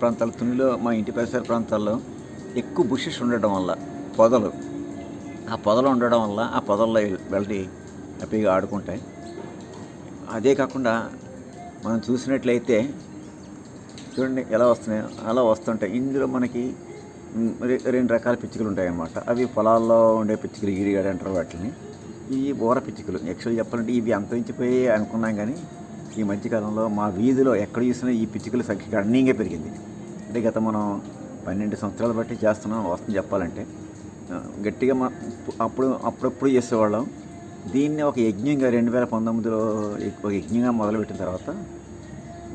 ప్రాంతాలు తునిలో మా ఇంటి పరిసర ప్రాంతాల్లో ఎక్కువ బుషెస్ ఉండటం వల్ల పొదలు. ఆ పొదలు ఉండడం వల్ల ఆ పొదల్లో వెళ్ళి హ్యాపీగా ఆడుకుంటాయి. అదే కాకుండా మనం చూసినట్లయితే చూడండి ఎలా వస్తున్నాయో అలా వస్తుంటాయి. ఇందులో మనకి రెండు రకాల పిచ్చుకలు ఉంటాయి అన్నమాట అవి పొలాల్లో ఉండే పిచ్చుకలు ఈరిగాడు అంటారు వాటిని. ఈ బోర పిచ్చుకలు. యాక్చువల్ చెప్పాలంటే ఇవి అంతరించిపోయి అనుకున్నాం కానీ ఈ మధ్యకాలంలో మా వీధిలో ఎక్కడ చూసినా ఈ పిచ్చుకల సంఖ్య గణనీయంగా పెరిగింది. అంటే గత మనం పన్నెండు సంవత్సరాలు బట్టి చేస్తున్నాం వస్తుంది చెప్పాలంటే. గట్టిగా మా అప్పుడు అప్పుడప్పుడు చేసేవాళ్ళం. దీన్ని ఒక యజ్ఞంగా రెండు వేల పంతొమ్మిదిలో ఒక యజ్ఞంగా మొదలుపెట్టిన తర్వాత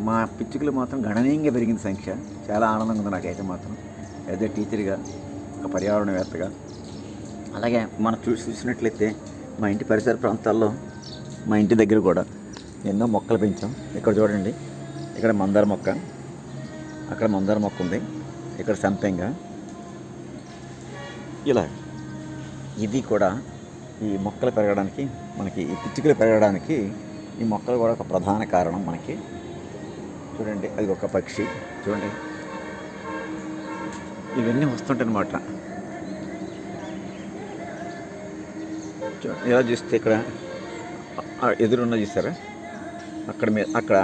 మా పిచ్చుకలు మాత్రం గణనీయంగా పెరిగింది సంఖ్య. చాలా ఆనందంగా ఉంది నాకైతే మాత్రం. యాజ్ టీచర్గా ఒక పర్యావరణవేత్తగా. అలాగే మనం చూసి చూసినట్లయితే మా ఇంటి పరిసర ప్రాంతాల్లో మా ఇంటి దగ్గర కూడా ఎన్నో మొక్కలు పెంచాం. ఇక్కడ చూడండి. ఇక్కడ మందార మొక్క. అక్కడ మందార మొక్క ఉంది. ఇక్కడ సంపెంగ. ఇలా. ఇది కూడా ఈ మొక్కలు పెరగడానికి మనకి ఈ పిచ్చుకలు పెరగడానికి ఈ మొక్కలు కూడా ఒక ప్రధాన కారణం మనకి. చూడండి. అది ఒక పక్షి. చూడండి. ఇవన్నీ వస్తుంటాయి అన్నమాట చూ- ఇలా చూస్తే ఇక్కడ? ఆ ఎదురున్న చూసారా? అక్కడ మీద అక్కడ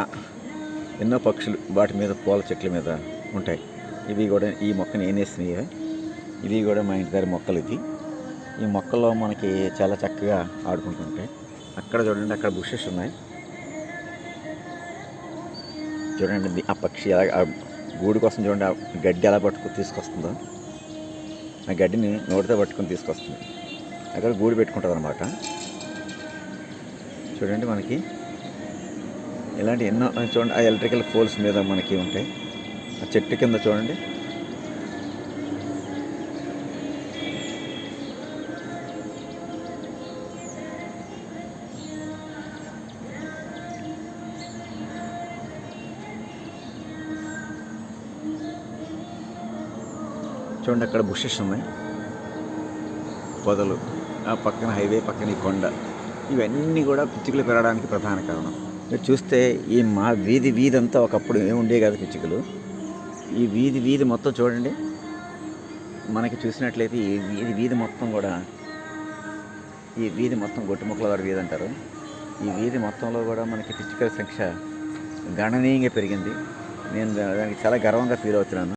ఎన్నో పక్షులు వాటి మీద పూల చెట్ల మీద ఉంటాయి. ఇవి కూడా ఈ మొక్క నేను వేసినవి ఇవి కూడా మా ఇంటి దగ్గర మొక్కలు ఇది. ఈ మొక్కల్లో మనకి చాలా చక్కగా ఆడుకుంటుంటాయి. అక్కడ చూడండి అక్కడ బుషెస్ ఉన్నాయి. చూడండి ఆ పక్షి ఎలా ఆ గూడు కోసం చూడండి ఆ గడ్డి ఎలా పట్టుకుని తీసుకొస్తుందో. ఆ గడ్డిని నోటితో పట్టుకొని తీసుకొస్తుంది. అక్కడ గూడు పెట్టుకుంటుంది అనమాట చూడండి మనకి ఇలాంటి ఎన్నో చూడండి ఆ ఎలక్ట్రికల్ పోల్స్ మీద మనకి ఉంటాయి. ఆ చెట్టు కింద చూడండి. చూడండి అక్కడ బుషెస్ ఉన్నాయి. పొదలు. ఆ పక్కన హైవే పక్కన ఈ కొండ. ఇవన్నీ కూడా పిచ్చుకలు పెరగడానికి ప్రధాన కారణం. మీరు చూస్తే ఈ మా వీధి వీధి అంతా ఒకప్పుడు ఏముండే కాదు పిచ్చుకలు. ఈ వీధి వీధి మొత్తం చూడండి. మనకి చూసినట్లయితే ఈ వీధి వీధి మొత్తం కూడా ఈ వీధి మొత్తం గొట్టుముక్కల వారి వీధి అంటారు. ఈ వీధి మొత్తంలో కూడా మనకి పిచ్చుకల సంఖ్య గణనీయంగా పెరిగింది. నేను దానికి చాలా గర్వంగా ఫీల్ అవుతున్నాను.